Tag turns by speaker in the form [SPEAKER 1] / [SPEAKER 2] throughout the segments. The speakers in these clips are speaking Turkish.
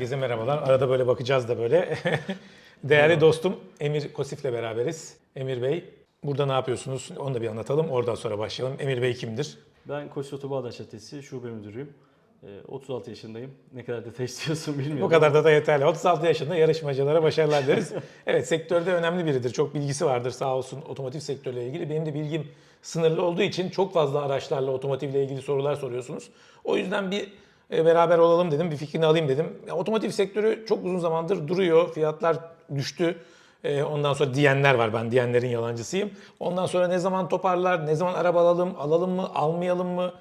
[SPEAKER 1] Herkese merhabalar. Arada böyle bakacağız da böyle. Değerli dostum Emir Kosif'le beraberiz. Emir Bey, burada ne yapıyorsunuz? Onu da bir anlatalım. Oradan sonra başlayalım. Emir Bey kimdir?
[SPEAKER 2] Ben Koç Oto Bağdaş Çetesi Şube Müdürüyüm. Ee, 36 yaşındayım. Ne kadar detay istiyorsun bilmiyorum.
[SPEAKER 1] Bu kadar da, da yeterli. 36 yaşında yarışmacılara başarılar deriz. evet sektörde önemli biridir. Çok bilgisi vardır sağ olsun otomotiv sektörüyle ilgili. Benim de bilgim sınırlı olduğu için çok fazla araçlarla otomotivle ilgili sorular soruyorsunuz. O yüzden bir beraber olalım dedim. Bir fikrini alayım dedim. Ya, otomotiv sektörü çok uzun zamandır duruyor. Fiyatlar düştü. E, Ondan sonra diyenler var. Ben diyenlerin yalancısıyım. Ondan sonra ne zaman toparlar, ne zaman araba alalım, alalım mı, almayalım mı?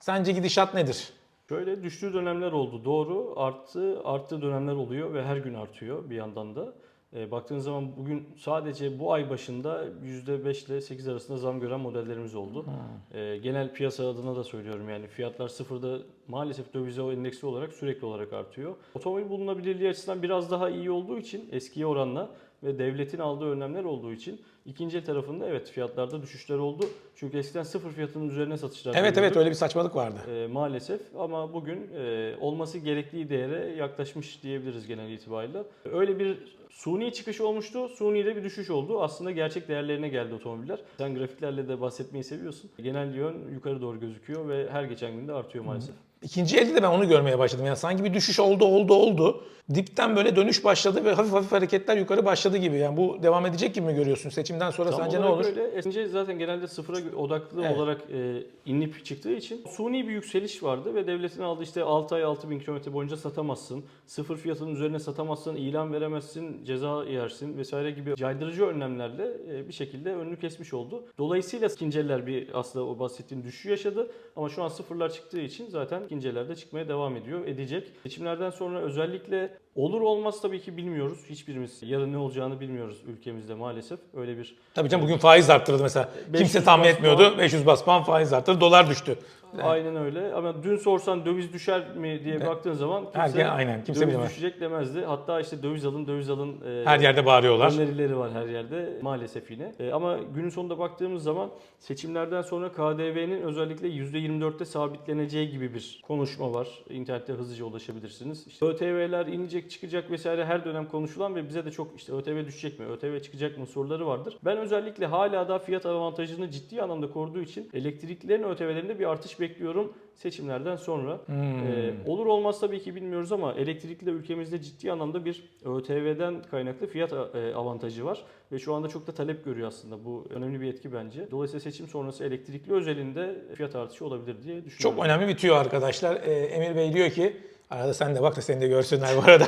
[SPEAKER 1] Sence gidişat nedir?
[SPEAKER 2] Şöyle düştüğü dönemler oldu. Doğru. Arttı. Arttığı dönemler oluyor ve her gün artıyor bir yandan da. E, baktığınız zaman bugün sadece bu ay başında %5 ile 8 arasında zam gören modellerimiz oldu. E, genel piyasa adına da söylüyorum yani fiyatlar sıfırda maalesef dövize endeksli olarak sürekli olarak artıyor. Otomobil bulunabilirliği açısından biraz daha iyi olduğu için eskiye oranla ve devletin aldığı önlemler olduğu için ikinci el tarafında evet fiyatlarda düşüşler oldu. Çünkü eskiden sıfır fiyatının üzerine satışlar
[SPEAKER 1] Evet evet
[SPEAKER 2] görüyorduk.
[SPEAKER 1] öyle bir saçmalık vardı.
[SPEAKER 2] E, maalesef ama bugün e, olması gerektiği değere yaklaşmış diyebiliriz genel itibariyle. Öyle bir suni çıkış olmuştu, suni de bir düşüş oldu. Aslında gerçek değerlerine geldi otomobiller. Sen grafiklerle de bahsetmeyi seviyorsun. Genel yön yukarı doğru gözüküyor ve her geçen gün de artıyor maalesef.
[SPEAKER 1] İkinci elde de ben onu görmeye başladım. Yani sanki bir düşüş oldu, oldu, oldu. Dipten böyle dönüş başladı ve hafif hafif hareketler yukarı başladı gibi. Yani bu devam edecek gibi mi görüyorsun? Seçimden sonra
[SPEAKER 2] Tam
[SPEAKER 1] sence ne olur?
[SPEAKER 2] Öyle. Esince zaten genelde sıfıra odaklı
[SPEAKER 1] Evet.
[SPEAKER 2] olarak e, inip çıktığı için suni bir yükseliş vardı ve devletin aldığı işte 6 ay 6 bin kilometre boyunca satamazsın. Sıfır fiyatının üzerine satamazsın, ilan veremezsin, ceza yersin vesaire gibi caydırıcı önlemlerle e, bir şekilde önünü kesmiş oldu. Dolayısıyla ikinci eller bir aslında o bahsettiğim düşüş yaşadı ama şu an sıfırlar çıktığı için zaten ikinci eller de çıkmaya devam ediyor, edecek. Seçimlerden sonra özellikle olur olmaz tabii ki bilmiyoruz. Hiçbirimiz yarın ne olacağını bilmiyoruz ülkemizde maalesef. Öyle bir
[SPEAKER 1] Tabii canım bugün faiz arttırdı mesela.
[SPEAKER 2] 500
[SPEAKER 1] Kimse tahmin
[SPEAKER 2] bas
[SPEAKER 1] etmiyordu.
[SPEAKER 2] puan.
[SPEAKER 1] 500 bas puan faiz arttırdı. Dolar düştü.
[SPEAKER 2] Aynen öyle. Ama dün sorsan döviz düşer mi diye
[SPEAKER 1] Evet.
[SPEAKER 2] baktığın zaman kimse
[SPEAKER 1] Herkes- aynen, kimse
[SPEAKER 2] döviz
[SPEAKER 1] bilemez.
[SPEAKER 2] düşecek demezdi. Hatta işte döviz alın, döviz alın. e,
[SPEAKER 1] Her yerde bağırıyorlar.
[SPEAKER 2] Önerileri var her yerde maalesef yine. E, ama günün sonunda baktığımız zaman seçimlerden sonra KDV'nin özellikle %24'te sabitleneceği gibi bir konuşma var. İnternette hızlıca ulaşabilirsiniz. İşte ÖTV'ler inecek çıkacak vesaire her dönem konuşulan ve bize de çok işte ÖTV düşecek mi, ÖTV çıkacak mı soruları vardır. Ben özellikle hala da fiyat avantajını ciddi anlamda koruduğu için elektriklerin ÖTV'lerinde bir artış bekliyorum seçimlerden sonra.
[SPEAKER 1] Hmm.
[SPEAKER 2] Ee, olur olmaz tabii ki bilmiyoruz ama elektrikli de ülkemizde ciddi anlamda bir ÖTV'den kaynaklı fiyat e, avantajı var. Ve şu anda çok da talep görüyor aslında. Bu önemli bir etki bence. Dolayısıyla seçim sonrası elektrikli özelinde fiyat artışı olabilir diye düşünüyorum.
[SPEAKER 1] Çok önemli bir tüyo arkadaşlar. Ee, Emir Bey diyor ki, arada sen de bak da seni de görsünler bu arada.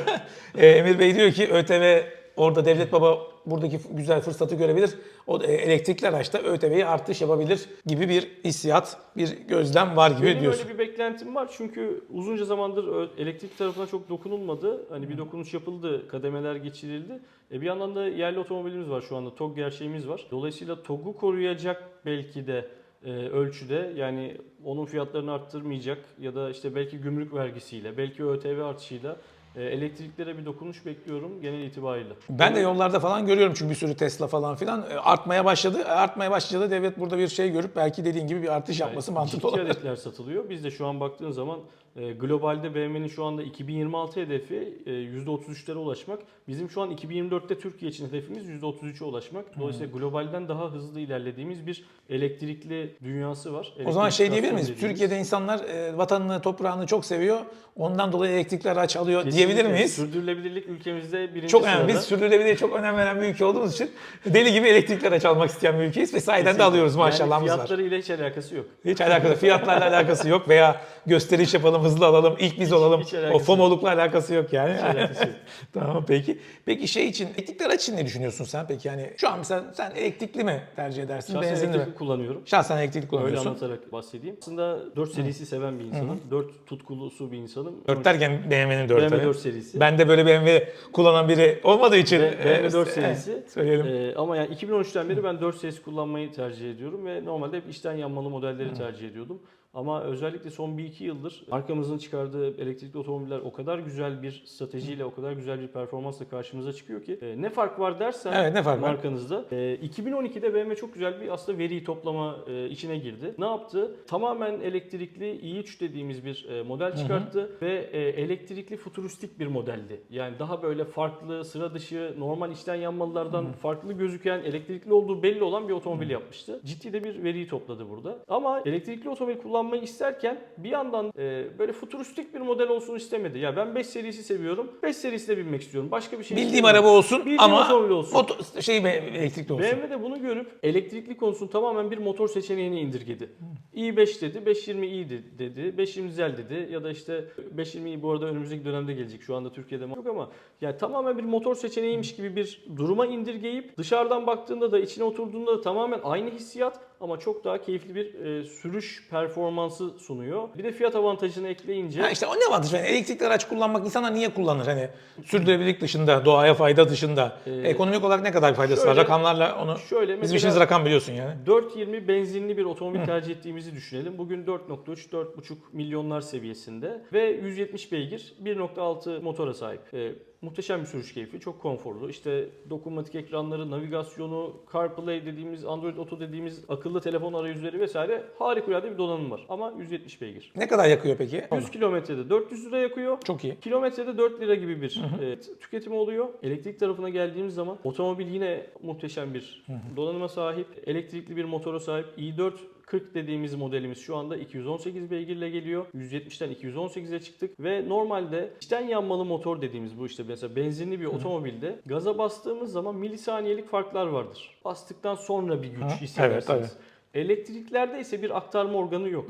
[SPEAKER 1] Ee, Emir Bey diyor ki ÖTV orada devlet baba buradaki güzel fırsatı görebilir. O e, elektrikli araçta ÖTV'yi artış yapabilir gibi bir hissiyat, bir gözlem var gibi
[SPEAKER 2] Benim
[SPEAKER 1] diyorsun.
[SPEAKER 2] öyle bir beklentim var çünkü uzunca zamandır elektrik tarafına çok dokunulmadı. Hani bir dokunuş yapıldı, kademeler geçirildi. E bir yandan da yerli otomobilimiz var şu anda, TOG gerçeğimiz var. Dolayısıyla TOG'u koruyacak belki de e, ölçüde yani onun fiyatlarını arttırmayacak ya da işte belki gümrük vergisiyle, belki ÖTV artışıyla e, elektriklere bir dokunuş bekliyorum genel itibariyle.
[SPEAKER 1] Ben de yollarda falan görüyorum çünkü bir sürü Tesla falan filan e, artmaya başladı. E, Artmaya başlayınca da devlet burada bir şey görüp belki dediğin gibi bir artış yapması mantıklı
[SPEAKER 2] ciddi
[SPEAKER 1] olabilir.
[SPEAKER 2] adetler satılıyor. Biz de şu an baktığın zaman globalde BMW'nin şu anda 2026 hedefi e, %33'lere ulaşmak. Bizim şu an 2024'te Türkiye için hedefimiz %33'e ulaşmak. Dolayısıyla globalden daha hızlı ilerlediğimiz bir elektrikli dünyası var.
[SPEAKER 1] O zaman şey diyebilir miyiz?
[SPEAKER 2] dediğimiz.
[SPEAKER 1] Türkiye'de insanlar e, vatanını, toprağını çok seviyor. Ondan dolayı elektrikli araç alıyor
[SPEAKER 2] Kesinlikle
[SPEAKER 1] diyebilir miyiz?
[SPEAKER 2] Sürdürülebilirlik ülkemizde birinci
[SPEAKER 1] Çok
[SPEAKER 2] sırada.
[SPEAKER 1] önemli. Biz sürdürülebilirliğe çok önem veren bir ülke olduğumuz için deli gibi elektrikli araç almak isteyen bir ülkeyiz ve sahiden de
[SPEAKER 2] Kesinlikle.
[SPEAKER 1] alıyoruz maşallahımız
[SPEAKER 2] yani
[SPEAKER 1] var.
[SPEAKER 2] fiyatlarıyla hiç alakası yok.
[SPEAKER 1] Hiç alakası fiyatlarla alakası yok veya gösteriş yapalım, hızlı alalım, ilk biz olalım.
[SPEAKER 2] hiç
[SPEAKER 1] o FOMO'lukla alakası yok yani.
[SPEAKER 2] Hiç alakası yok.
[SPEAKER 1] tamam peki. Peki şey için, elektrikli araç için ne düşünüyorsun sen peki? Yani şu an mesela sen elektrikli mi tercih edersin,
[SPEAKER 2] Şahsen
[SPEAKER 1] benzinli mi?
[SPEAKER 2] elektrikli kullanıyorum.
[SPEAKER 1] Şahsen elektrikli
[SPEAKER 2] Öyle
[SPEAKER 1] kullanıyorsun.
[SPEAKER 2] anlatarak bahsedeyim. Aslında 4 serisi seven bir insanım. 4 tutkulusu bir insanım.
[SPEAKER 1] 4 derken BMW'nin 4
[SPEAKER 2] BMW 4 serisi.
[SPEAKER 1] Ben de böyle BMW kullanan biri olmadığı için
[SPEAKER 2] Ve BMW
[SPEAKER 1] e,
[SPEAKER 2] 4
[SPEAKER 1] e,
[SPEAKER 2] serisi.
[SPEAKER 1] söyleyelim.
[SPEAKER 2] Ee, ama yani 2013'ten beri ben 4 serisi kullanmayı tercih ediyorum ve normalde hep içten yanmalı modelleri tercih ediyordum. Ama özellikle son 1-2 yıldır markamızın çıkardığı elektrikli otomobiller o kadar güzel bir stratejiyle, o kadar güzel bir performansla karşımıza çıkıyor ki e, ne fark var dersen
[SPEAKER 1] Evet, ne fark var?
[SPEAKER 2] markanızda. E, 2012'de BMW çok güzel bir aslında veri toplama e, içine girdi. Ne yaptı? Tamamen elektrikli i3 dediğimiz bir e, model çıkarttı ve e, elektrikli futuristik bir modeldi. Yani daha böyle farklı, sıra dışı, normal içten yanmalılardan farklı gözüken, elektrikli olduğu belli olan bir otomobil yapmıştı. Ciddi de bir veriyi topladı burada. Ama elektrikli otomobil kullanmayı isterken bir yandan e, böyle futuristik bir model olsun istemedi. Ya ben 5 serisi seviyorum. 5 serisine binmek istiyorum. Başka bir şey
[SPEAKER 1] Bildiğim
[SPEAKER 2] istemiyorum.
[SPEAKER 1] araba olsun
[SPEAKER 2] Bildiğim
[SPEAKER 1] ama
[SPEAKER 2] otomobil olsun.
[SPEAKER 1] oto- şey elektrikli olsun.
[SPEAKER 2] BMW de bunu görüp elektrikli konusunu tamamen bir motor seçeneğine indirgedi. i5 dedi, 520i de- dedi, 520 dizel dedi ya da işte 520i bu arada önümüzdeki dönemde gelecek. Şu anda Türkiye'de yok ama yani tamamen bir motor seçeneğiymiş gibi bir duruma indirgeyip dışarıdan baktığında da içine oturduğunda da tamamen aynı hissiyat ama çok daha keyifli bir e, sürüş performansı sunuyor. Bir de fiyat avantajını ekleyince
[SPEAKER 1] Ha işte o ne avantaj? Yani elektrikli araç kullanmak insanlar niye kullanır? Hani sürdürülebilirlik dışında, doğaya fayda dışında. ekonomik olarak ne kadar bir faydası var?
[SPEAKER 2] şöyle-
[SPEAKER 1] Rakamlarla onu
[SPEAKER 2] şöyle
[SPEAKER 1] bizim işimiz rakam biliyorsun yani.
[SPEAKER 2] 420 benzinli bir otomobil tercih ettiğimizi düşünelim. Bugün 4.3 4.5 milyonlar seviyesinde ve 170 beygir 1.6 motora sahip. Ee, muhteşem bir sürüş keyfi, çok konforlu. İşte dokunmatik ekranları, navigasyonu, CarPlay dediğimiz, Android Auto dediğimiz akıllı telefon arayüzleri vesaire harikulade bir donanım var. Ama 170 beygir.
[SPEAKER 1] Ne kadar yakıyor peki?
[SPEAKER 2] 100 kilometrede 400 lira yakıyor.
[SPEAKER 1] Çok iyi.
[SPEAKER 2] Kilometrede 4 lira gibi bir e, t- tüketimi oluyor. Elektrik tarafına geldiğimiz zaman otomobil yine muhteşem bir donanıma sahip. Elektrikli bir motora sahip. i4 40 dediğimiz modelimiz şu anda 218 beygirle geliyor. 170'ten 218'e çıktık ve normalde içten yanmalı motor dediğimiz bu işte mesela benzinli bir otomobilde gaza bastığımız zaman milisaniyelik farklar vardır. Bastıktan sonra bir güç
[SPEAKER 1] Hı,
[SPEAKER 2] hissedersiniz.
[SPEAKER 1] evet,
[SPEAKER 2] Elektriklerde ise bir aktarma organı yok.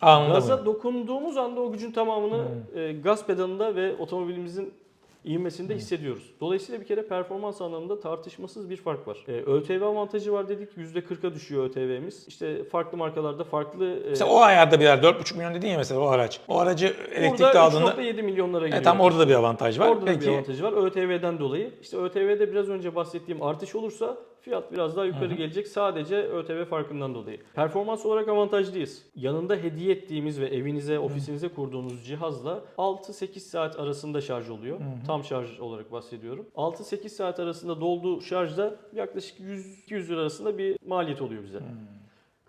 [SPEAKER 1] Anında
[SPEAKER 2] Gaza dokunduğumuz anda o gücün tamamını e, gaz pedalında ve otomobilimizin ivmesinde hissediyoruz. Dolayısıyla bir kere performans anlamında tartışmasız bir fark var. E, ÖTV avantajı var dedik. %40'a düşüyor ÖTV'miz. İşte farklı markalarda farklı... E,
[SPEAKER 1] Mesela o ayarda bir yer 4,5 milyon dedin ya mesela o araç. O aracı elektrikli aldığında
[SPEAKER 2] 3.7 milyonlara geliyor.
[SPEAKER 1] e, tam orada da bir avantaj var.
[SPEAKER 2] Orada da bir
[SPEAKER 1] Peki
[SPEAKER 2] avantajı var ÖTV'den dolayı. İşte ÖTV'de biraz önce bahsettiğim artış olursa fiyat biraz daha yukarı gelecek sadece ÖTV farkından dolayı. Performans olarak avantajlıyız. Yanında hediye ettiğimiz ve evinize, ofisinize kurduğunuz cihazla 6-8 saat arasında şarj oluyor. Tam şarj olarak bahsediyorum. 6-8 saat arasında dolduğu şarjda yaklaşık 100-200 lira arasında bir maliyet oluyor bize.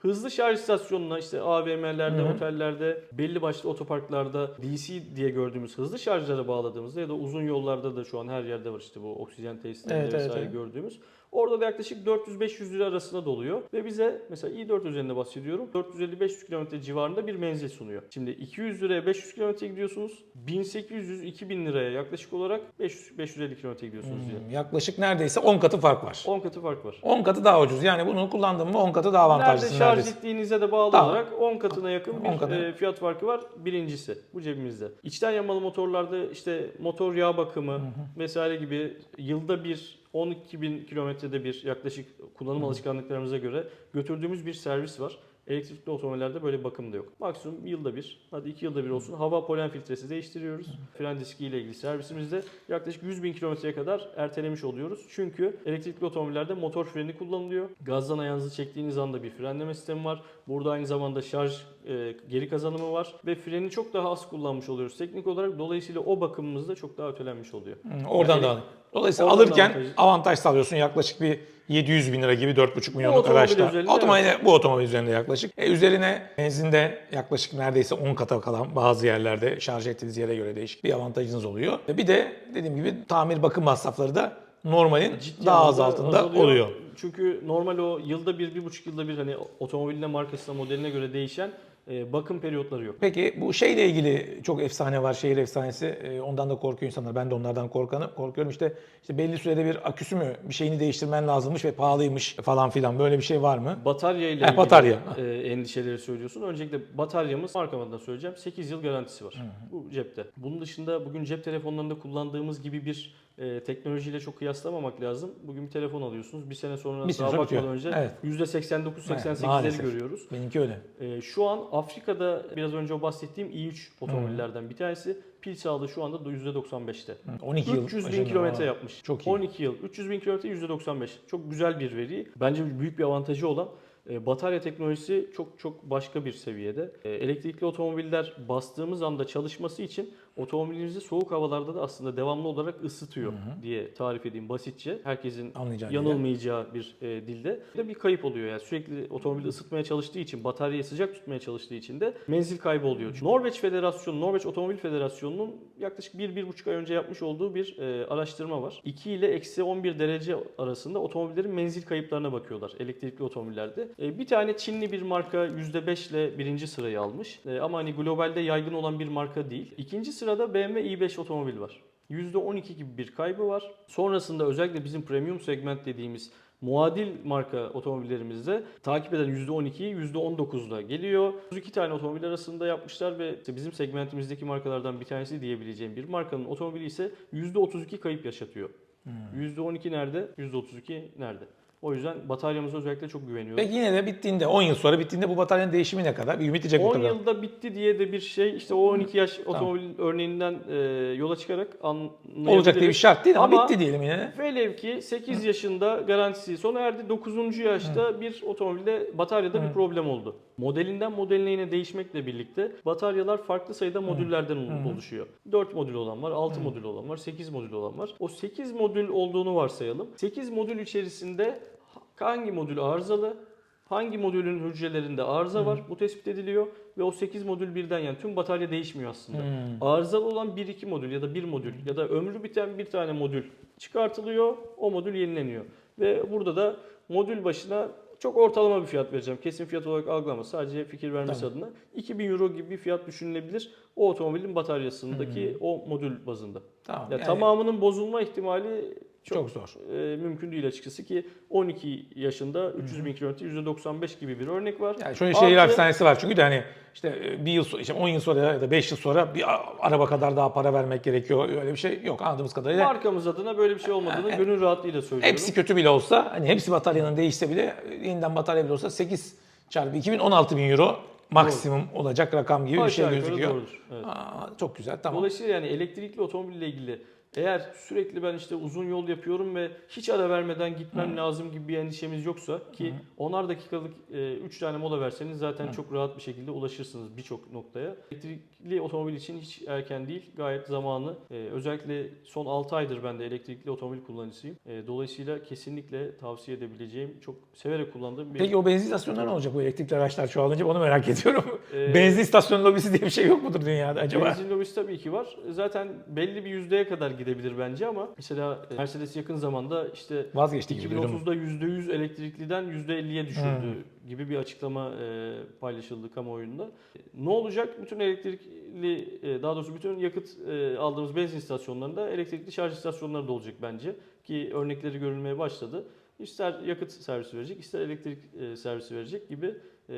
[SPEAKER 2] Hızlı şarj istasyonuna işte AVM'lerde, otellerde, belli başlı otoparklarda DC diye gördüğümüz hızlı şarjlara bağladığımızda ya da uzun yollarda da şu an her yerde var işte bu oksijen tesislerinde
[SPEAKER 1] Evet, evet,
[SPEAKER 2] vesaire
[SPEAKER 1] evet.
[SPEAKER 2] gördüğümüz. Orada da yaklaşık 400-500 lira arasında doluyor ve bize mesela i4 üzerinde bahsediyorum 450-500 km civarında bir menzil sunuyor. Şimdi 200 liraya 500 km gidiyorsunuz. 1800-2000 liraya yaklaşık olarak 500 550 km gidiyorsunuz diye.
[SPEAKER 1] Hmm, yaklaşık neredeyse 10 katı fark var.
[SPEAKER 2] 10 katı fark var.
[SPEAKER 1] 10 katı daha ucuz. Yani bunu kullandın mı 10 katı daha
[SPEAKER 2] Nerede
[SPEAKER 1] avantajlısın
[SPEAKER 2] şarj
[SPEAKER 1] neredeyse.
[SPEAKER 2] ettiğinize de bağlı
[SPEAKER 1] Tamam.
[SPEAKER 2] olarak 10 katına yakın
[SPEAKER 1] 10
[SPEAKER 2] bir
[SPEAKER 1] katı.
[SPEAKER 2] e, fiyat farkı var. Birincisi bu cebimizde. İçten yanmalı motorlarda işte motor yağ bakımı vesaire gibi yılda bir 12 bin kilometrede bir yaklaşık kullanım alışkanlıklarımıza göre götürdüğümüz bir servis var. Elektrikli otomobillerde böyle bakım da yok. Maksimum yılda bir, hadi iki yılda bir olsun hava polen filtresi değiştiriyoruz. Fren diski ile ilgili servisimizde yaklaşık 100 bin kilometreye kadar ertelemiş oluyoruz. Çünkü elektrikli otomobillerde motor freni kullanılıyor. Gazdan ayağınızı çektiğiniz anda bir frenleme sistemi var. Burada aynı zamanda şarj e, geri kazanımı var ve freni çok daha az kullanmış oluyoruz teknik olarak. Dolayısıyla o bakımımız da çok daha ötelenmiş oluyor.
[SPEAKER 1] Hı, Oradan
[SPEAKER 2] Yani-
[SPEAKER 1] da Dolayısıyla
[SPEAKER 2] Oradan da
[SPEAKER 1] alırken
[SPEAKER 2] avantajı.
[SPEAKER 1] avantaj sağlıyorsun. Yaklaşık bir 700 bin lira gibi 4,5 milyonluk araçta. Otomobil, Bu otomobil üzerinde yaklaşık. E, üzerine benzinde yaklaşık neredeyse 10 kata kalan bazı yerlerde şarj ettiğiniz yere göre değişik bir avantajınız oluyor. E, bir de dediğim gibi tamir bakım masrafları da normalin
[SPEAKER 2] Ciddi
[SPEAKER 1] daha az altında
[SPEAKER 2] azalıyor.
[SPEAKER 1] oluyor.
[SPEAKER 2] Çünkü normal o yılda bir, bir buçuk yılda bir hani otomobiline, markasına, modeline göre değişen bakım periyotları yok.
[SPEAKER 1] Peki bu şeyle ilgili çok efsane var, şehir efsanesi. Ee, Ondan da korkuyor insanlar. Ben de onlardan korkanı, korkuyorum. İşte, işte belli sürede bir aküsü mü bir şeyini değiştirmen lazımmış ve pahalıymış falan filan. Böyle bir şey var mı?
[SPEAKER 2] Batarya ile ilgili
[SPEAKER 1] batarya.
[SPEAKER 2] e, endişeleri söylüyorsun. Öncelikle bataryamız markamdan söyleyeceğim 8 yıl garantisi var bu cepte. Bunun dışında bugün cep telefonlarında kullandığımız gibi bir e, teknolojiyle çok kıyaslamamak lazım. Bugün bir telefon alıyorsunuz. Bir sene sonra
[SPEAKER 1] Bir
[SPEAKER 2] daha bakmadan önce
[SPEAKER 1] Evet.
[SPEAKER 2] %89-88'leri
[SPEAKER 1] maalesef.
[SPEAKER 2] görüyoruz.
[SPEAKER 1] Benimki öyle.
[SPEAKER 2] E, şu an Afrika'da biraz önce bahsettiğim i3 otomobillerden bir tanesi. Pil sağlığı şu anda da %95'te.
[SPEAKER 1] 12 yıl.
[SPEAKER 2] 300 bin kilometre yapmış.
[SPEAKER 1] Çok iyi.
[SPEAKER 2] 12 yıl. 300 bin kilometre %95. Çok güzel bir veri. Bence büyük bir avantajı olan E, batarya teknolojisi çok çok başka bir seviyede. E, elektrikli otomobiller bastığımız anda çalışması için otomobilimizi soğuk havalarda da aslında devamlı olarak ısıtıyor diye tarif edeyim basitçe. Herkesin
[SPEAKER 1] Anlayacağı
[SPEAKER 2] yanılmayacağı bir e, dilde. Bir de bir kayıp oluyor yani sürekli otomobili ısıtmaya çalıştığı için, bataryayı sıcak tutmaya çalıştığı için de menzil kaybı oluyor. Norveç Federasyonu, Norveç Otomobil Federasyonu'nun yaklaşık 1-1,5 ay önce yapmış olduğu bir e, araştırma var. 2 ile eksi 11 derece arasında otomobillerin menzil kayıplarına bakıyorlar elektrikli otomobillerde. E, bir tane Çinli bir marka %5 ile birinci sırayı almış. E, ama hani globalde yaygın olan bir marka değil. İkinci sırada BMW i5 otomobil var. %12 gibi bir kaybı var. Sonrasında özellikle bizim premium segment dediğimiz muadil marka otomobillerimizde takip eden %12'yi %19'la geliyor. 32 tane otomobil arasında yapmışlar ve işte bizim segmentimizdeki markalardan bir tanesi diyebileceğim bir markanın otomobili ise %32 kayıp yaşatıyor. %12 nerede? %32 nerede? O yüzden bataryamıza özellikle çok güveniyorum.
[SPEAKER 1] Peki yine de bittiğinde 10 yıl sonra bittiğinde bu bataryanın değişimi ne kadar? Bir ümit edecek
[SPEAKER 2] 10
[SPEAKER 1] mutlaka.
[SPEAKER 2] yılda bitti diye de bir şey işte o 12 yaş otomobil örneğinden e, yola çıkarak anlayabiliriz.
[SPEAKER 1] Olacak diye bir şart değil ama,
[SPEAKER 2] Ama-
[SPEAKER 1] bitti diyelim yine.
[SPEAKER 2] Velev ki 8 yaşında garantisi sona erdi. 9. yaşta bir otomobilde bataryada bir problem oldu. Modelinden modeline yine değişmekle birlikte bataryalar farklı sayıda modüllerden oluşuyor. 4 modül olan var, 6 modül olan var, 8 modül olan var. O 8 modül olduğunu varsayalım. 8 modül içerisinde hangi modül arızalı, hangi modülün hücrelerinde arıza var bu tespit ediliyor ve o 8 modül birden yani tüm batarya değişmiyor aslında. Arızalı olan 1-2 modül ya da 1 modül ya da ömrü biten bir tane modül çıkartılıyor, o modül yenileniyor. Ve burada da modül başına çok ortalama bir fiyat vereceğim. Kesin fiyat olarak algılama. Sadece fikir vermesi adına. 2000 euro gibi bir fiyat düşünülebilir. O otomobilin bataryasındaki o modül bazında.
[SPEAKER 1] Tamam.
[SPEAKER 2] Ya
[SPEAKER 1] yani
[SPEAKER 2] tamamının bozulma ihtimali çok,
[SPEAKER 1] çok zor.
[SPEAKER 2] e, mümkün değil açıkçası ki 12 yaşında 300 bin kilometre %95 gibi bir örnek var.
[SPEAKER 1] Yani şöyle şehir hapishanesi var çünkü de hani işte bir yıl sonra, işte 10 yıl sonra ya da 5 yıl sonra bir araba kadar daha para vermek gerekiyor. Öyle bir şey yok anladığımız kadarıyla.
[SPEAKER 2] Markamız adına böyle bir şey olmadığını gönül rahatlığıyla söylüyorum.
[SPEAKER 1] Hepsi kötü bile olsa hani hepsi bataryanın değişse bile yeniden batarya bile olsa 8 çarpı 2000 16 bin euro maksimum olacak rakam gibi bir
[SPEAKER 2] Aşağı
[SPEAKER 1] şey
[SPEAKER 2] yukarı
[SPEAKER 1] gözüküyor.
[SPEAKER 2] doğrudur, evet.
[SPEAKER 1] Aa, çok güzel tamam.
[SPEAKER 2] Dolayısıyla yani elektrikli otomobille ilgili eğer sürekli ben işte uzun yol yapıyorum ve hiç ara vermeden gitmem lazım gibi bir endişemiz yoksa ki 10'ar dakikalık 3 tane mola verseniz zaten çok rahat bir şekilde ulaşırsınız birçok noktaya. Elektrikli otomobil için hiç erken değil. Gayet zamanı. E, özellikle son 6 aydır ben de elektrikli otomobil kullanıcısıyım. E, dolayısıyla kesinlikle tavsiye edebileceğim, çok severek kullandığım bir
[SPEAKER 1] Peki o benzin istasyonları ne olacak bu elektrikli araçlar çoğalınca onu merak ediyorum.
[SPEAKER 2] Ee,
[SPEAKER 1] benzin istasyonu lobisi diye bir şey yok mudur dünyada acaba?
[SPEAKER 2] Benzin lobisi tabii ki var. Zaten belli bir yüzdeye kadar gidebilir bence ama mesela e, Mercedes yakın zamanda işte
[SPEAKER 1] Vazgeçti gibi duydum.
[SPEAKER 2] 2030'da %100 elektrikliden %50'ye düşürdü gibi bir açıklama e, paylaşıldı kamuoyunda. E, Ne olacak? Bütün elektrikli, e, daha doğrusu bütün yakıt e, aldığımız benzin istasyonlarında elektrikli şarj istasyonları da olacak bence. Ki örnekleri görülmeye başladı. İster yakıt servisi verecek, ister elektrik e, servisi verecek gibi e,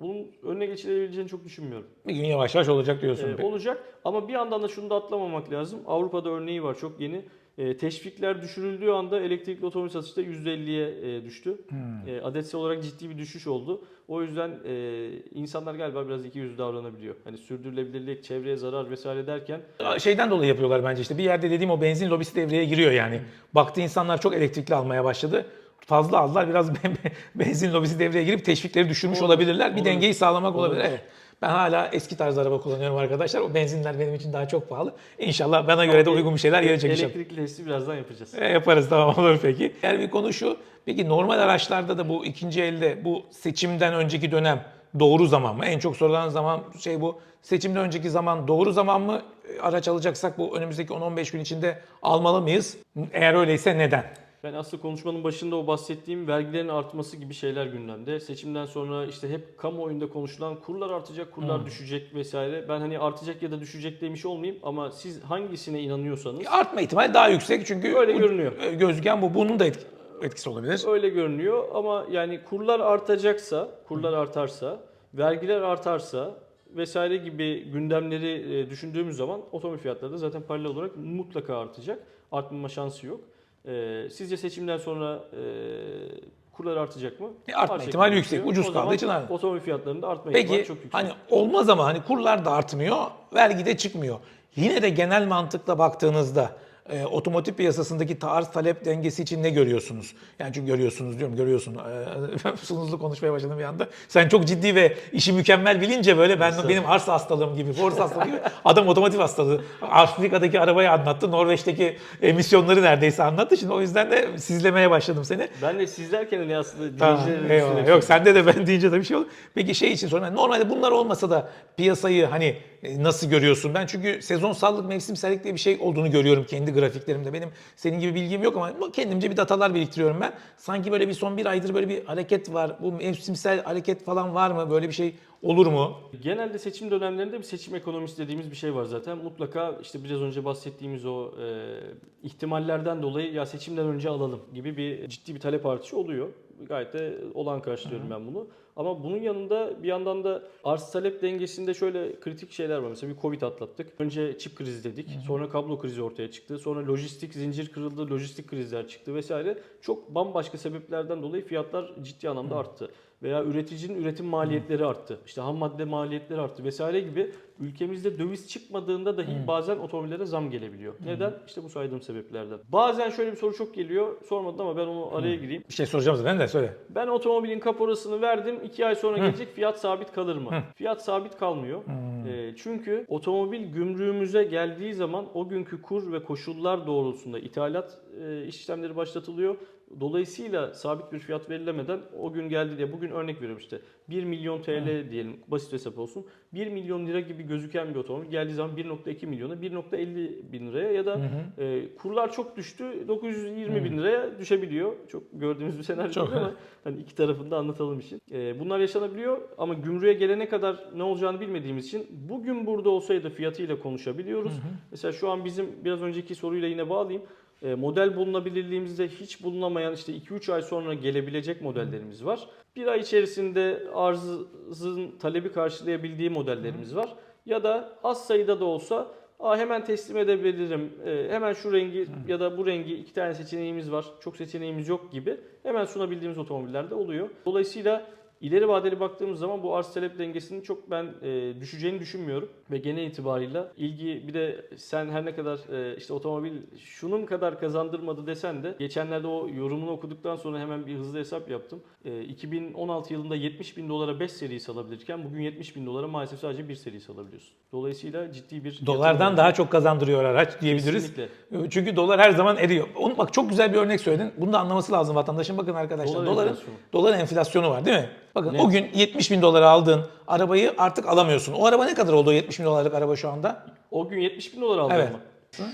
[SPEAKER 2] bunun önüne geçilebileceğini çok düşünmüyorum.
[SPEAKER 1] Bir gün yavaş yavaş olacak diyorsun.
[SPEAKER 2] Ee, olacak ama bir yandan da şunu da atlamamak lazım. Avrupa'da örneği var çok yeni. Ee, teşvikler düşürüldüğü anda elektrikli otomobil satışta %50'ye e, düştü. E, adetsel olarak ciddi bir düşüş oldu. O yüzden e, insanlar galiba biraz ikiyüzlü davranabiliyor. Hani sürdürülebilirlik, çevreye zarar vesaire derken
[SPEAKER 1] Şeyden dolayı yapıyorlar bence işte bir yerde dediğim o benzin lobisi devreye giriyor yani. Baktı insanlar çok elektrikli almaya başladı. Fazla aldılar biraz benzin lobisi devreye girip teşvikleri düşürmüş
[SPEAKER 2] Olabilir,
[SPEAKER 1] olabilirler. Bir
[SPEAKER 2] olabilir.
[SPEAKER 1] dengeyi sağlamak olabilir.
[SPEAKER 2] Olabilir.
[SPEAKER 1] Evet. Ben hala eski tarz araba kullanıyorum arkadaşlar. O benzinler benim için daha çok pahalı. İnşallah bana göre de uygun bir şeyler gelecek inşallah.
[SPEAKER 2] elektrikli testi birazdan yapacağız.
[SPEAKER 1] E, yaparız tamam olur peki. Yani bir konu şu. Peki normal araçlarda da bu ikinci elde bu seçimden önceki dönem doğru zaman mı? En çok sorulan zaman şey bu. Seçimden önceki zaman doğru zaman mı? E, Araç alacaksak bu önümüzdeki 10-15 gün içinde almalı mıyız? Eğer öyleyse neden?
[SPEAKER 2] Ben aslında konuşmanın başında o bahsettiğim vergilerin artması gibi şeyler gündemde. Seçimden sonra işte hep kamuoyunda konuşulan kurlar artacak, kurlar düşecek vesaire. Ben hani artacak ya da düşecek demiş olmayayım ama siz hangisine inanıyorsanız
[SPEAKER 1] Artma ihtimali daha yüksek çünkü
[SPEAKER 2] Öyle görünüyor.
[SPEAKER 1] e, Gözüken bu. Bunun da etki- etkisi olabilir.
[SPEAKER 2] öyle görünüyor ama yani kurlar artacaksa, kurlar artarsa, vergiler artarsa vesaire gibi gündemleri e, düşündüğümüz zaman otomobil fiyatları da zaten paralel olarak mutlaka artacak. Artmama şansı yok. E, sizce seçimden sonra e, kurlar artacak mı?
[SPEAKER 1] E, artma
[SPEAKER 2] Artacak
[SPEAKER 1] ihtimali yüksek.
[SPEAKER 2] gözüküyor.
[SPEAKER 1] Ucuz
[SPEAKER 2] O
[SPEAKER 1] kaldığı için.
[SPEAKER 2] Otomobil fiyatlarında artma ihtimali
[SPEAKER 1] Peki
[SPEAKER 2] çok yüksek.
[SPEAKER 1] hani olmaz ama hani kurlar da artmıyor, vergi de çıkmıyor. Yine de genel mantıkla baktığınızda e, otomotiv piyasasındaki tarz talep dengesi için ne görüyorsunuz? Yani çünkü görüyorsunuz diyorum, görüyorsun. E, sunuzlu konuşmaya başladım bir anda. Sen çok ciddi ve işi mükemmel bilince böyle ben benim arsa hastalığım gibi, forsa hastalığı gibi adam otomotiv hastalığı. Afrika'daki arabayı anlattı, Norveç'teki emisyonları neredeyse anlattı. Şimdi o yüzden de sizlemeye başladım seni.
[SPEAKER 2] Ben de sizlerken hani aslında
[SPEAKER 1] Tamam, Yok sende de ben deyince de bir şey olur. Peki şey için soruyorum. Normalde bunlar olmasa da piyasayı hani nasıl görüyorsun? Ben çünkü sezonsallık, mevsimsellik diye bir şey olduğunu görüyorum kendi grafiklerimde. Benim senin gibi bilgim yok ama kendimce bir datalar biriktiriyorum ben. Sanki böyle bir son bir aydır böyle bir hareket var. Bu mevsimsel hareket falan var mı? Böyle bir şey olur mu?
[SPEAKER 2] Genelde seçim dönemlerinde bir seçim ekonomisi dediğimiz bir şey var zaten. Mutlaka işte biraz önce bahsettiğimiz o e, ihtimallerden dolayı ya seçimden önce alalım gibi bir ciddi bir talep artışı oluyor. Gayet de olan karşılıyorum ben bunu. Ama bunun yanında bir yandan da arz talep dengesinde şöyle kritik şeyler var. Mesela bir Covid atlattık. Önce çip krizi dedik. Sonra kablo krizi ortaya çıktı. Sonra lojistik zincir kırıldı, lojistik krizler çıktı vesaire. Çok bambaşka sebeplerden dolayı fiyatlar ciddi anlamda arttı veya üreticinin üretim maliyetleri arttı. İşte ham madde maliyetleri arttı vesaire gibi ülkemizde döviz çıkmadığında dahi bazen otomobillere zam gelebiliyor. Neden? İşte bu saydığım sebeplerden. Bazen şöyle bir soru çok geliyor. Sormadın ama ben onu araya gireyim.
[SPEAKER 1] Bir şey soracağım zaten de söyle.
[SPEAKER 2] Ben otomobilin kaporasını verdim. 2 ay sonra gelecek fiyat sabit kalır mı? Fiyat sabit kalmıyor. Ee, çünkü otomobil gümrüğümüze geldiği zaman o günkü kur ve koşullar doğrultusunda ithalat e, işlemleri başlatılıyor. Dolayısıyla sabit bir fiyat verilemeden o gün geldi diye bugün örnek veriyorum işte 1 milyon TL diyelim basit hesap olsun. 1 milyon lira gibi gözüken bir otomobil geldiği zaman 1.2 milyona 1.50 bin liraya ya da e, kurlar çok düştü 920 bin liraya düşebiliyor. Çok gördüğümüz bir senaryo
[SPEAKER 1] Çok.
[SPEAKER 2] ama hani iki tarafını da anlatalım için. E, bunlar yaşanabiliyor ama gümrüğe gelene kadar ne olacağını bilmediğimiz için bugün burada olsaydı fiyatıyla konuşabiliyoruz. Mesela şu an bizim biraz önceki soruyla yine bağlayayım. E, model bulunabilirliğimizde hiç bulunamayan işte 2-3 ay sonra gelebilecek modellerimiz var. Bir ay içerisinde arzın talebi karşılayabildiği modellerimiz var. Ya da az sayıda da olsa Aa, hemen teslim edebilirim. E, hemen şu rengi ya da bu rengi iki tane seçeneğimiz var. Çok seçeneğimiz yok gibi. Hemen sunabildiğimiz otomobiller de oluyor. Dolayısıyla ileri vadeli baktığımız zaman bu arz talep dengesinin çok ben e, düşeceğini düşünmüyorum ve genel itibarıyla ilgi bir de sen her ne kadar e, işte otomobil şunun kadar kazandırmadı desen de geçenlerde o yorumunu okuduktan sonra hemen bir hızlı hesap yaptım. E, 2016 yılında 70 bin dolara 5 serisi alabilirken bugün 70 bin dolara maalesef sadece bir serisi alabiliyorsun. Dolayısıyla ciddi bir
[SPEAKER 1] Dolardan daha çok kazandırıyor araç diyebiliriz.
[SPEAKER 2] Kesinlikle.
[SPEAKER 1] Çünkü dolar her zaman eriyor. Onu bak çok güzel bir örnek söyledin. Bunu da anlaması lazım vatandaşın. Bakın arkadaşlar
[SPEAKER 2] Dolar
[SPEAKER 1] doların
[SPEAKER 2] enflasyonu.
[SPEAKER 1] dolar enflasyonu var değil mi? Bakın
[SPEAKER 2] Net.
[SPEAKER 1] o gün 70 bin dolara aldığın arabayı artık alamıyorsun. O araba ne kadar oldu o 70 bin dolarlık araba şu anda?
[SPEAKER 2] O gün 70 bin dolar aldı
[SPEAKER 1] Evet.
[SPEAKER 2] ama.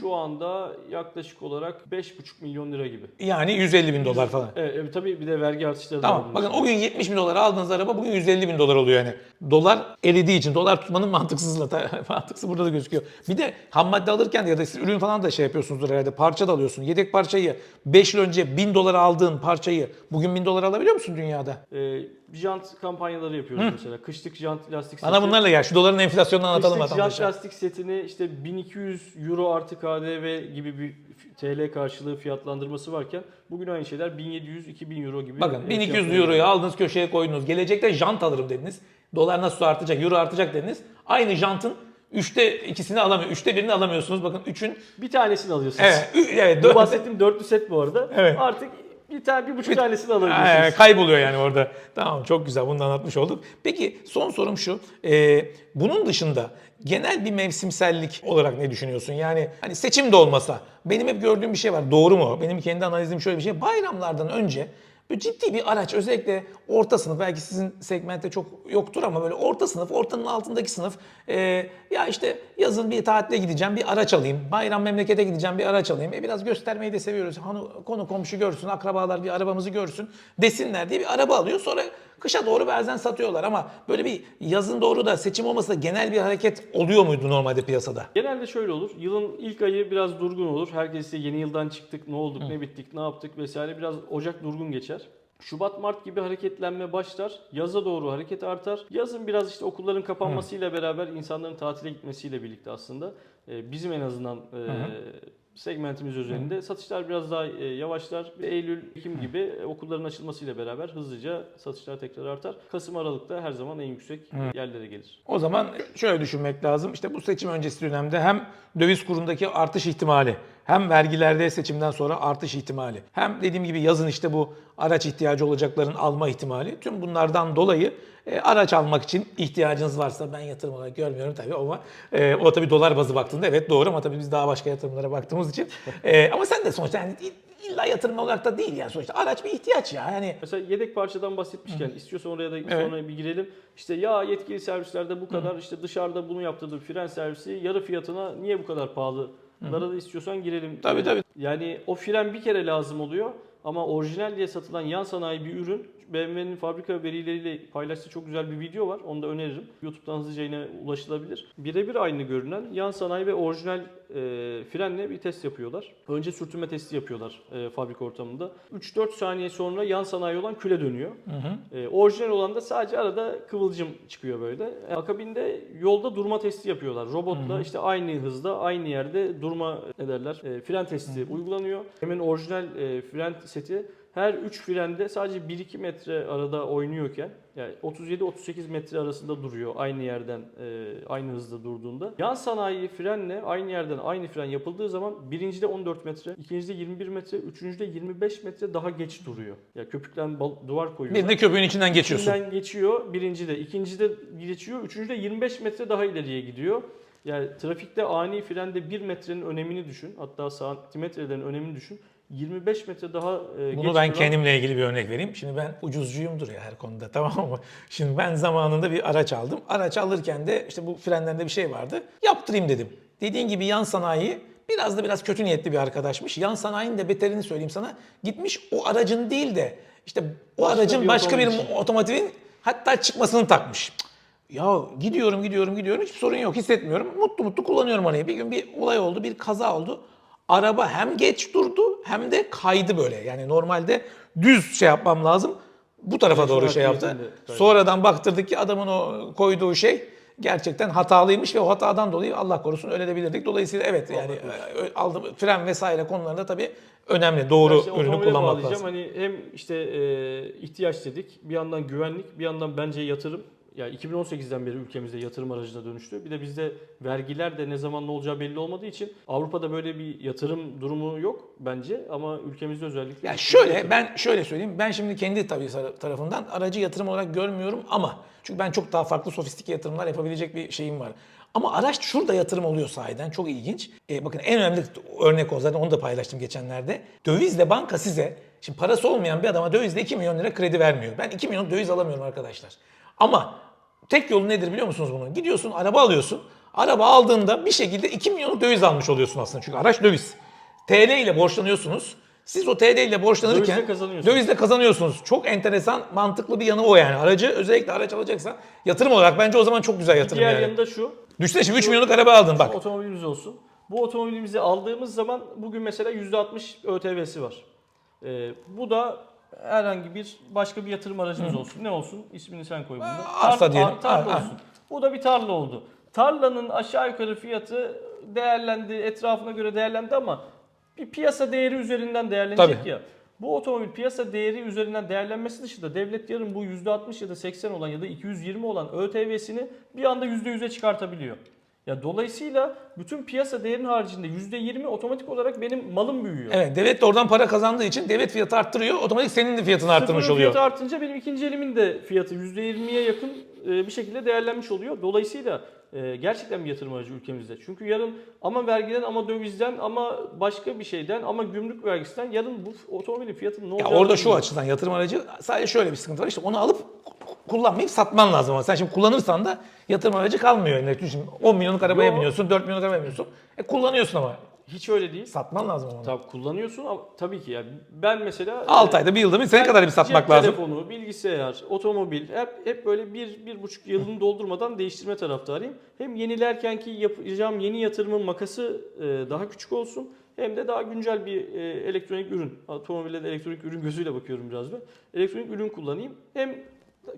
[SPEAKER 2] Şu anda yaklaşık olarak 5,5 milyon lira gibi.
[SPEAKER 1] Yani 150 bin dolar falan.
[SPEAKER 2] Evet, evet, tabii bir de vergi artışları da var
[SPEAKER 1] Tamam. Bakın o gün 70 bin dolara aldığınız araba bugün 150 bin dolar oluyor yani. Dolar eridiği için dolar tutmanın mantıksızlığı. Mantıksı burada da gözüküyor. Bir de ham madde alırken ya da siz ürün falan da şey yapıyorsunuzdur herhalde. Parça da alıyorsun. Yedek parçayı 5 yıl önce 1000 dolara aldığın parçayı bugün 1000 dolara alabiliyor musun dünyada?
[SPEAKER 2] Ee, jant kampanyaları yapıyoruz mesela. Kışlık jant lastik
[SPEAKER 1] Bana bunlarla gel. Şu doların enflasyonunu anlatalım
[SPEAKER 2] Kışlık jant
[SPEAKER 1] vatandaşa.
[SPEAKER 2] lastik setini işte 1200 euro artı KDV gibi bir TL karşılığı fiyatlandırması varken bugün aynı şeyler 1700-2000 euro gibi.
[SPEAKER 1] Bakın
[SPEAKER 2] e,
[SPEAKER 1] 1200
[SPEAKER 2] fiyatlar
[SPEAKER 1] euroyu aldınız köşeye koydunuz. Gelecekte jant alırım dediniz. Dolar nasıl artacak, euro artacak dediniz. Aynı jantın üçte ikisini alamıyor. Üçte birini alamıyorsunuz. Bakın üçün
[SPEAKER 2] Bir tanesini alıyorsunuz.
[SPEAKER 1] evet, ü- evet
[SPEAKER 2] Bu
[SPEAKER 1] dört-
[SPEAKER 2] bahsettiğim dörtlü set bu arada.
[SPEAKER 1] Evet.
[SPEAKER 2] Artık bir tane bir buçuk tanesini
[SPEAKER 1] Ee,
[SPEAKER 2] alabiliyorsunuz.
[SPEAKER 1] kayboluyor yani orada. Tamam çok güzel bunu anlatmış olduk. Peki son sorum şu. Ee, bunun dışında genel bir mevsimsellik olarak ne düşünüyorsun? Yani hani seçim de olmasa benim hep gördüğüm bir şey var. Doğru mu? Benim kendi analizim şöyle bir şey. Bayramlardan önce böyle ciddi bir araç. Özellikle orta sınıf. Belki sizin segmentte çok yoktur ama böyle orta sınıf ortanın altındaki sınıf e, ya işte yazın bir tatile gideceğim bir araç alayım. Bayram memlekete gideceğim bir araç alayım. E biraz göstermeyi de seviyoruz. Hanı, konu komşu görsün akrabalar bir arabamızı görsün desinler diye bir araba alıyor. Sonra kışa doğru bazen satıyorlar ama böyle bir yazın doğru da seçim olmasa da genel bir hareket oluyor muydu normalde piyasada?
[SPEAKER 2] Genelde şöyle olur. Yılın ilk ayı biraz durgun olur. Herkes yeni yıldan çıktık, ne olduk, ne bittik, ne yaptık vesaire. Biraz Ocak durgun geçer. Şubat, Mart gibi hareketlenme başlar. Yaza doğru hareket artar. Yazın biraz işte okulların kapanmasıyla beraber insanların tatile gitmesiyle birlikte aslında e, bizim en azından e, segmentimiz üzerinde. Satışlar biraz daha e, yavaşlar Eylül, Ekim gibi okulların açılmasıyla beraber hızlıca satışlar tekrar artar. Kasım, Aralık'ta her zaman en yüksek yerlere gelir.
[SPEAKER 1] O zaman şöyle düşünmek lazım. İşte bu seçim öncesi dönemde hem döviz kurundaki artış ihtimali, hem vergilerde seçimden sonra artış ihtimali, hem dediğim gibi yazın işte bu araç ihtiyacı olacakların alma ihtimali. Tüm bunlardan dolayı e, araç almak için ihtiyacınız varsa ben yatırım olarak görmüyorum tabii ama e, o tabii dolar bazı baktığında evet doğru ama tabii biz daha başka yatırımlara baktığımız için. E, ama sen de sonuçta yani illa yatırım olarak da değil yani sonuçta araç bir ihtiyaç ya. Yani
[SPEAKER 2] Mesela yedek parçadan bahsetmişken istiyorsan oraya da sonra bir girelim. İşte ya yetkili servislerde bu kadar işte dışarıda bunu yaptırdı fren servisi yarı fiyatına niye bu kadar pahalı? Lara da istiyorsan girelim.
[SPEAKER 1] Tabii, tabii.
[SPEAKER 2] Yani o fren bir kere lazım oluyor ama orijinal diye satılan yan sanayi bir ürün BMW'nin fabrika verileriyle paylaştığı çok güzel bir video var. Onu da öneririm. YouTube'dan hızlıca yine ulaşılabilir. Birebir aynı görünen yan sanayi ve orijinal e, frenle bir test yapıyorlar. Önce sürtünme testi yapıyorlar e, fabrika ortamında. 3-4 saniye sonra yan sanayi olan küle dönüyor. E, orijinal olan da sadece arada kıvılcım çıkıyor böyle. E, akabinde yolda durma testi yapıyorlar. Robotla işte aynı hızda aynı yerde durma ne derler e, fren testi uygulanıyor. Hemen orijinal e, fren seti her 3 frende sadece 1-2 metre arada oynuyorken yani 37-38 metre arasında duruyor aynı yerden e, aynı hızda durduğunda. Yan sanayi frenle aynı yerden aynı fren yapıldığı zaman birincide 14 metre, ikincide 21 metre, üçüncüde 25 metre daha geç duruyor. Ya köpüklen bal- duvar koyuyorlar.
[SPEAKER 1] bir de köpüğün içinden geçiyorsun.
[SPEAKER 2] İçinden geçiyor birincide, ikincide geçiyor, üçüncüde 25 metre daha ileriye gidiyor. Yani trafikte ani frende 1 metrenin önemini düşün. Hatta santimetrelerin önemini düşün. 25 metre daha e,
[SPEAKER 1] Bunu
[SPEAKER 2] geç
[SPEAKER 1] ben
[SPEAKER 2] duran-
[SPEAKER 1] kendimle ilgili bir örnek vereyim. Şimdi ben ucuzcuyumdur ya her konuda tamam mı? Şimdi ben zamanında bir araç aldım. Araç alırken de işte bu frenlerinde bir şey vardı. Yaptırayım dedim. Dediğin gibi yan sanayi biraz da biraz kötü niyetli bir arkadaşmış. Yan sanayinin de beterini söyleyeyim sana. Gitmiş o aracın değil de işte o
[SPEAKER 2] Başka
[SPEAKER 1] aracın
[SPEAKER 2] bir
[SPEAKER 1] başka bir
[SPEAKER 2] için.
[SPEAKER 1] otomotivin hatta çıkmasını takmış. Ya gidiyorum gidiyorum gidiyorum hiç sorun yok hissetmiyorum. Mutlu mutlu kullanıyorum arayı. Bir gün bir olay oldu bir kaza oldu. Araba hem geç durdu hem de kaydı böyle. Yani normalde düz şey yapmam lazım. Bu tarafa doğru şey yaptı. Sonradan baktırdık ki adamın o koyduğu şey gerçekten hatalıymış ve o hatadan dolayı Allah korusun öyle de bilirdik. Dolayısıyla evet yani e, aldım fren vesaire konularında tabii önemli. Doğru
[SPEAKER 2] İşte
[SPEAKER 1] ürünü kullanmak lazım.
[SPEAKER 2] Hani hem işte e, ihtiyaç dedik, bir yandan güvenlik, bir yandan bence yatırım. Yani 2018'den beri ülkemizde yatırım aracına dönüştü. Bir de bizde vergiler de ne zaman ne olacağı belli olmadığı için Avrupa'da böyle bir yatırım durumu yok bence ama ülkemizde özellikle.
[SPEAKER 1] Ya şöyle ben şöyle söyleyeyim. Ben şimdi kendi tabii tarafından aracı yatırım olarak görmüyorum ama çünkü ben çok daha farklı sofistike yatırımlar yapabilecek bir şeyim var. Ama araç şurada yatırım oluyor sahiden çok ilginç. E, bakın en önemli örnek o zaten onu da paylaştım geçenlerde. Dövizle banka size şimdi parası olmayan bir adama dövizle 2 milyon lira kredi vermiyor. Ben 2 milyon döviz alamıyorum arkadaşlar. Ama tek yolu nedir biliyor musunuz bunun? Gidiyorsun araba alıyorsun. Araba aldığında bir şekilde 2 milyonluk döviz almış oluyorsun aslında. Çünkü araç döviz. TL ile borçlanıyorsunuz. Siz o TL ile borçlanırken
[SPEAKER 2] Dövizle kazanıyorsunuz.
[SPEAKER 1] dövizle kazanıyorsunuz. Çok enteresan, mantıklı bir yanı o yani. Aracı özellikle araç alacaksan yatırım olarak bence o zaman çok güzel yatırım
[SPEAKER 2] Diğer
[SPEAKER 1] yani.
[SPEAKER 2] yanında şu,
[SPEAKER 1] Düşünsene şimdi 3 milyonluk araba aldın bak.
[SPEAKER 2] otomobilimiz olsun. Bu otomobilimizi aldığımız zaman bugün mesela %60 ÖTV'si var. Ee, bu da herhangi bir başka bir yatırım aracınız olsun. Ne olsun? İsmini sen koy bunda.
[SPEAKER 1] arsa
[SPEAKER 2] Tar-
[SPEAKER 1] diyelim.
[SPEAKER 2] Tarla olsun. Bu da bir tarla oldu. Tarlanın aşağı yukarı fiyatı değerlendi, etrafına göre değerlendi ama bir piyasa değeri üzerinden değerlenecek
[SPEAKER 1] Tabii.
[SPEAKER 2] ya. Bu otomobil piyasa değeri üzerinden değerlenmesi dışında devlet yarın bu %60 ya da 80 olan ya da 220 olan ÖTV'sini bir anda %100'e çıkartabiliyor. Ya dolayısıyla bütün piyasa değerinin haricinde %20 otomatik olarak benim malım büyüyor.
[SPEAKER 1] Evet devlet de oradan para kazandığı için devlet fiyatı arttırıyor. Otomatik senin de fiyatını arttırmış
[SPEAKER 2] Sıfırın
[SPEAKER 1] oluyor.
[SPEAKER 2] fiyatı artınca benim ikinci elimin de fiyatı %20'ye yakın e, bir şekilde değerlenmiş oluyor. Dolayısıyla e, gerçekten bir yatırım aracı ülkemizde. Çünkü yarın ama vergiden ama dövizden ama başka bir şeyden ama gümrük vergisinden yarın bu otomobilin fiyatının ne
[SPEAKER 1] Ya orada şu
[SPEAKER 2] bilmiyorum.
[SPEAKER 1] açıdan yatırım aracı sadece şöyle bir sıkıntı var. İşte onu alıp kullanmayıp satman lazım ama sen şimdi kullanırsan da yatırım aracı kalmıyor. Yani şimdi 10 milyonluk arabaya
[SPEAKER 2] Yo.
[SPEAKER 1] biniyorsun, 4 milyonluk arabaya biniyorsun. E kullanıyorsun ama.
[SPEAKER 2] Hiç öyle değil.
[SPEAKER 1] Satman lazım ama.
[SPEAKER 2] Tabii kullanıyorsun ama tabii ki yani ben mesela
[SPEAKER 1] 6
[SPEAKER 2] e,
[SPEAKER 1] ayda bir yılda bir sene kadar bir satmak
[SPEAKER 2] cep
[SPEAKER 1] lazım.
[SPEAKER 2] telefonu, bilgisayar, otomobil hep hep böyle bir, bir buçuk yılını doldurmadan değiştirme taraftarıyım. Hem yenilerkenki yapacağım yeni yatırımın makası e, daha küçük olsun hem de daha güncel bir e, elektronik ürün. Otomobile de elektronik ürün gözüyle bakıyorum biraz ben. Elektronik ürün kullanayım. Hem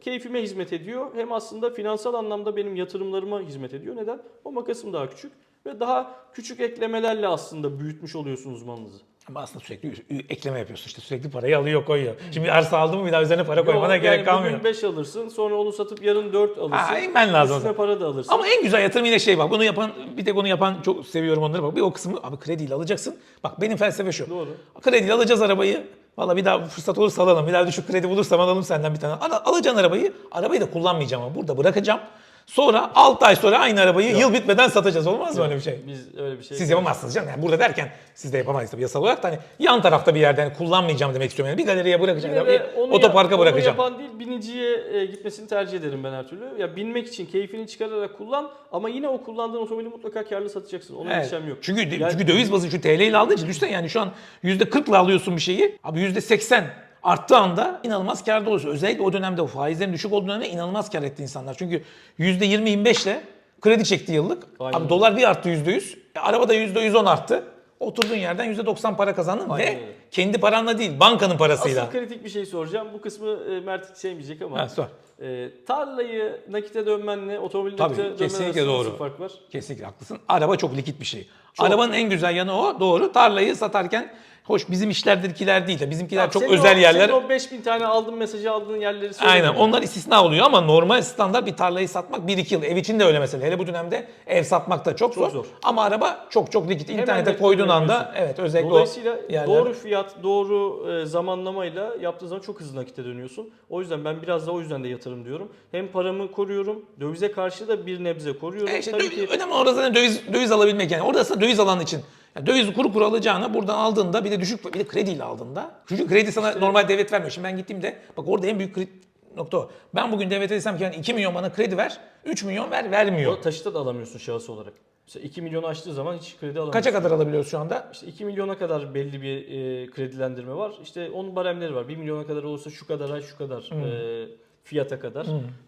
[SPEAKER 2] keyfime hizmet ediyor hem aslında finansal anlamda benim yatırımlarıma hizmet ediyor. Neden? O makasım daha küçük. ve daha küçük eklemelerle aslında büyütmüş oluyorsun uzmanınızı.
[SPEAKER 1] Ama aslında sürekli ekleme yapıyorsun işte sürekli parayı alıyor koyuyor. Şimdi arsa aldın mı bir daha üzerine para koymana
[SPEAKER 2] Yok,
[SPEAKER 1] gerek
[SPEAKER 2] yani
[SPEAKER 1] kalmıyor.
[SPEAKER 2] Bugün 5 alırsın sonra onu satıp yarın 4 alırsın.
[SPEAKER 1] İnmen lazım
[SPEAKER 2] Üstüne para da alırsın.
[SPEAKER 1] Ama en güzel yatırım yine şey bak bunu yapan bir tek onu yapan çok seviyorum onları bak bir o kısmı abi krediyle alacaksın. Bak benim felsefe şu.
[SPEAKER 2] Doğru.
[SPEAKER 1] Krediyle alacağız arabayı. Valla bir daha fırsat olursa alalım. Bir daha düşük kredi bulursam alalım senden bir tane. Al, alacaksın arabayı. Arabayı da kullanmayacağım ama burada bırakacağım. Sonra 6 ay sonra aynı arabayı yıl bitmeden satacağız. Olmaz mı öyle bir şey?
[SPEAKER 2] Biz öyle bir şey
[SPEAKER 1] Siz yapamazsınız canım. Yani burada derken siz de yapamayız tabii yasal olarak da hani yan tarafta bir yerde hani kullanmayacağım demek istiyorum. Yani bir galeriye bırakacağım.
[SPEAKER 2] Yine de onu
[SPEAKER 1] otoparka
[SPEAKER 2] yap-
[SPEAKER 1] bırakacağım.
[SPEAKER 2] Onu yapan değil biniciye e, gitmesini tercih ederim ben her türlü. Ya binmek için keyfini çıkararak kullan ama yine o kullandığın otomobili mutlaka karlı satacaksın. Ona
[SPEAKER 1] Evet.
[SPEAKER 2] endişem yok.
[SPEAKER 1] Çünkü
[SPEAKER 2] Yani-
[SPEAKER 1] çünkü döviz bazı şu TL ile aldığı için düşünsene yani şu an %40'la alıyorsun bir şeyi. Abi %80 arttığı anda inanılmaz kârda oluyorsun. Özellikle o dönemde o faizlerin düşük olduğu dönemde inanılmaz kâr etti insanlar. Çünkü %20-25 ile kredi çekti yıllık.
[SPEAKER 2] Aynen
[SPEAKER 1] Abi dolar bir arttı %100. E, araba da %110 arttı. Oturduğun yerden %90 para kazandın
[SPEAKER 2] Aynen
[SPEAKER 1] ve. Kendi paranla değil bankanın parasıyla.
[SPEAKER 2] Asıl kritik bir şey soracağım. Bu kısmı e, Mert hiç sevmeyecek ama.
[SPEAKER 1] Ha, sor.
[SPEAKER 2] E, tarlayı nakite dönmenle otomobili
[SPEAKER 1] Tabii,
[SPEAKER 2] nakite dönmen
[SPEAKER 1] kesinlikle
[SPEAKER 2] arasında
[SPEAKER 1] doğru.
[SPEAKER 2] nasıl fark var?
[SPEAKER 1] Kesinlikle haklısın. Araba çok likit bir şey.
[SPEAKER 2] Çok.
[SPEAKER 1] Arabanın en güzel yanı o. Doğru. Tarlayı satarken hoş bizim işlerdekiler değil de bizimkiler çok
[SPEAKER 2] senin
[SPEAKER 1] özel
[SPEAKER 2] o,
[SPEAKER 1] yerler.
[SPEAKER 2] Senin o 5000 tane aldığın mesajı aldığın yerleri
[SPEAKER 1] Aynen.
[SPEAKER 2] söylemiyorum.
[SPEAKER 1] Onlar istisna oluyor ama normal standart bir tarlayı satmak 1-2 yıl. Ev için de öyle mesela. Hele bu dönemde ev satmak da çok,
[SPEAKER 2] Çok
[SPEAKER 1] zor.
[SPEAKER 2] zor.
[SPEAKER 1] Ama araba çok çok likit. İnternete
[SPEAKER 2] nakit
[SPEAKER 1] koyduğun anda evet özellikle
[SPEAKER 2] Dolayısıyla
[SPEAKER 1] o yerler.
[SPEAKER 2] doğru fiyat, doğru e, zamanlamayla yaptığın zaman çok hızlı nakite dönüyorsun. O yüzden ben biraz da o yüzden de yatırım diyorum. Hem paramı koruyorum, dövize karşı da bir nebze koruyorum.
[SPEAKER 1] E işte
[SPEAKER 2] Tabii
[SPEAKER 1] döviz-
[SPEAKER 2] ki
[SPEAKER 1] Önemli orada zaten döviz, döviz alabilmek yani. Orada aslında döviz alan için. Yani dövizi kuru kuru alacağına buradan aldığında bir de düşük bir de krediyle aldığında. Çünkü kredi sana normal devlet vermiyor. Şimdi ben gittiğimde bak orada en büyük kredi nokta o. Ben bugün devlete desem ki yani 2 milyon bana kredi ver, 3 milyon ver, vermiyor.
[SPEAKER 2] o taşıta da alamıyorsun şahıs olarak. Mesela 2 milyonu aştığı zaman hiç kredi alamıyorsun.
[SPEAKER 1] Kaça kadar alabiliyoruz şu anda?
[SPEAKER 2] İşte 2 milyona kadar belli bir e, kredilendirme var. İşte onun baremleri var. 1 milyona kadar olursa şu kadar şu kadar e, fiyata kadar.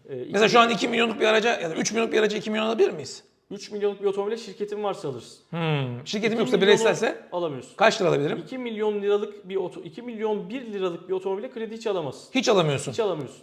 [SPEAKER 2] E, iki-
[SPEAKER 1] Mesela şu an 2 milyonluk bir araca ya da 3 milyonluk bir araca 2 milyon alabilir miyiz?
[SPEAKER 2] 3 milyonluk bir otomobile şirketin varsa alırsın.
[SPEAKER 1] Hmm. Şirketim
[SPEAKER 2] 2
[SPEAKER 1] yoksa bireyselse
[SPEAKER 2] alamıyorsun.
[SPEAKER 1] kaç lira alabilirim?
[SPEAKER 2] 2 milyon liralık bir oto 2 milyon 1 liralık bir otomobile kredi hiç alamazsın.
[SPEAKER 1] Hiç alamıyorsun.
[SPEAKER 2] Hiç alamıyorsun.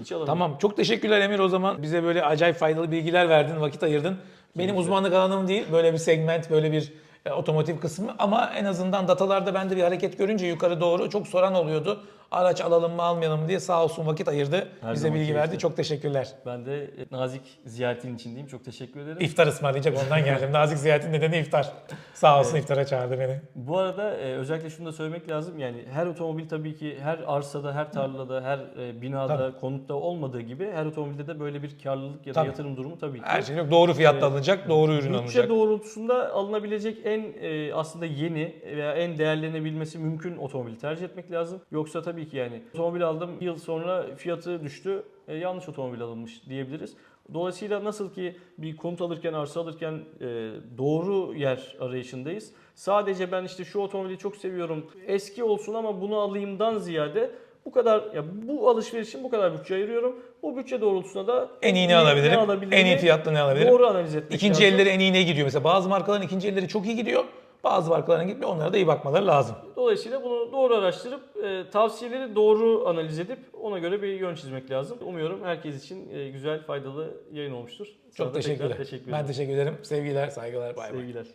[SPEAKER 2] Hiç alamıyorsun.
[SPEAKER 1] Tamam. Çok teşekkürler Emir o zaman. Bize böyle acayip faydalı bilgiler verdin, vakit ayırdın. Benim uzmanlık alanım değil. Böyle bir segment, böyle bir e, otomotiv kısmı ama en azından datalarda ben de bir hareket görünce yukarı doğru çok soran oluyordu. Araç alalım mı almayalım mı diye sağ olsun vakit ayırdı.
[SPEAKER 2] Her
[SPEAKER 1] bize
[SPEAKER 2] zaman
[SPEAKER 1] bilgi
[SPEAKER 2] keyifli.
[SPEAKER 1] verdi. Çok teşekkürler.
[SPEAKER 2] Ben de nazik ziyaretin içindeyim. Çok teşekkür ederim.
[SPEAKER 1] İftar ısmarlayacak ondan geldim. Nazik ziyaretin nedeni iftar. Sağ olsun iftara çağırdı beni.
[SPEAKER 2] Bu arada e, özellikle şunu da söylemek lazım. Yani her otomobil tabii ki her arsada, her tarlada, her e, binada, konutta olmadığı gibi her otomobilde de böyle bir karlılık ya da
[SPEAKER 1] Tabii.
[SPEAKER 2] yatırım durumu tabii ki.
[SPEAKER 1] Her şey yok. Doğru fiyatla
[SPEAKER 2] Evet.
[SPEAKER 1] alınacak, doğru ürün
[SPEAKER 2] Bütçe
[SPEAKER 1] alınacak.
[SPEAKER 2] doğrultusunda alınabilecek en e, aslında yeni veya en değerlenebilmesi mümkün otomobili tercih etmek lazım. Yoksa tabii ki yani otomobil aldım bir yıl sonra fiyatı düştü e, yanlış otomobil alınmış diyebiliriz. Dolayısıyla nasıl ki bir konut alırken, arsa alırken e, doğru yer arayışındayız. Sadece ben işte şu otomobili çok seviyorum, eski olsun ama bunu alayımdan ziyade bu kadar ya bu alışveriş için bu kadar bütçe ayırıyorum. Bu bütçe doğrultusunda da
[SPEAKER 1] En iyi ne alabilirim?
[SPEAKER 2] alabildiğimi
[SPEAKER 1] En iyi fiyatlı ne alabilirim?
[SPEAKER 2] Doğru analiz etmek
[SPEAKER 1] İkinci
[SPEAKER 2] lazım.
[SPEAKER 1] elleri en iyi ne gidiyor? Mesela bazı markaların ikinci elleri çok iyi gidiyor. Bazı markaların gitmiyor. Onlara da iyi bakmaları lazım.
[SPEAKER 2] Dolayısıyla bunu doğru araştırıp e, tavsiyeleri doğru analiz edip ona göre bir yön çizmek lazım. Umuyorum herkes için e, güzel, faydalı yayın olmuştur. Sana
[SPEAKER 1] Çok
[SPEAKER 2] tekrar
[SPEAKER 1] teşekkürler.
[SPEAKER 2] Teşekkür
[SPEAKER 1] ben teşekkür ederim. Sevgiler, saygılar. Bay bay.
[SPEAKER 2] Sevgiler.